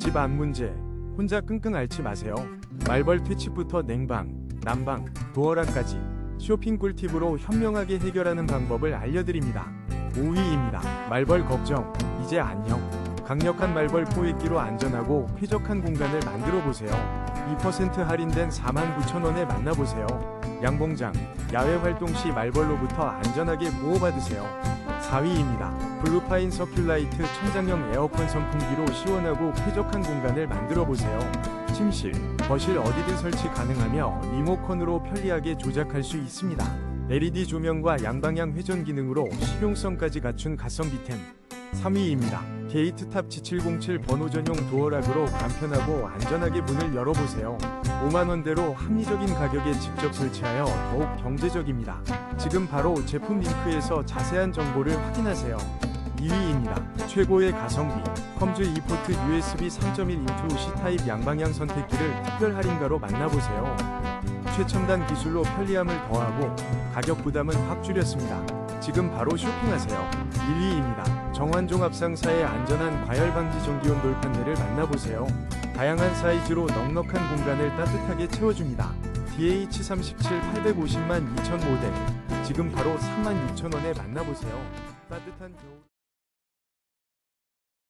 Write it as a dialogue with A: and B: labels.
A: 집안 문제 혼자 끙끙 앓지 마세요. 말벌 퇴치부터 냉방, 난방, 도어락까지 쇼핑 꿀팁으로 현명하게 해결하는 방법을 알려드립니다. 5위입니다. 말벌 걱정 이제 안녕. 강력한 말벌 포획기로 안전하고 쾌적한 공간을 만들어 보세요. 2% 할인된 49,000원에 만나보세요. 양봉장, 야외 활동 시 말벌로부터 안전하게 보호받으세요. 4위입니다. 블루파인 서큘라이트 천장형 에어컨 선풍기로 시원하고 쾌적한 공간을 만들어 보세요. 침실, 거실 어디든 설치 가능하며 리모컨으로 편리하게 조작할 수 있습니다. LED 조명과 양방향 회전 기능으로 실용성까지 갖춘 가성비템. 3위입니다. 게이트탑 G707 번호 전용 도어락으로 간편하고 안전하게 문을 열어보세요. 5만원대로 합리적인 가격에 직접 설치하여 더욱 경제적입니다. 지금 바로 제품 링크에서 자세한 정보를 확인하세요. 2위입니다. 최고의 가성비 컴즈 e포트 USB 3.1 인투 C타입 양방향 선택기를 특별 할인가로 만나보세요. 최첨단 기술로 편리함을 더하고 가격 부담은 확 줄였습니다. 지금 바로 쇼핑하세요. 1위입니다. 정환종 합상사의 안전한 과열 방지 전기온 돌판넬을 만나보세요. 다양한 사이즈로 넉넉한 공간을 따뜻하게 채워줍니다. DH37 850만 2000 모델. 지금 바로 36,000원에 만나보세요. 따뜻한 겨울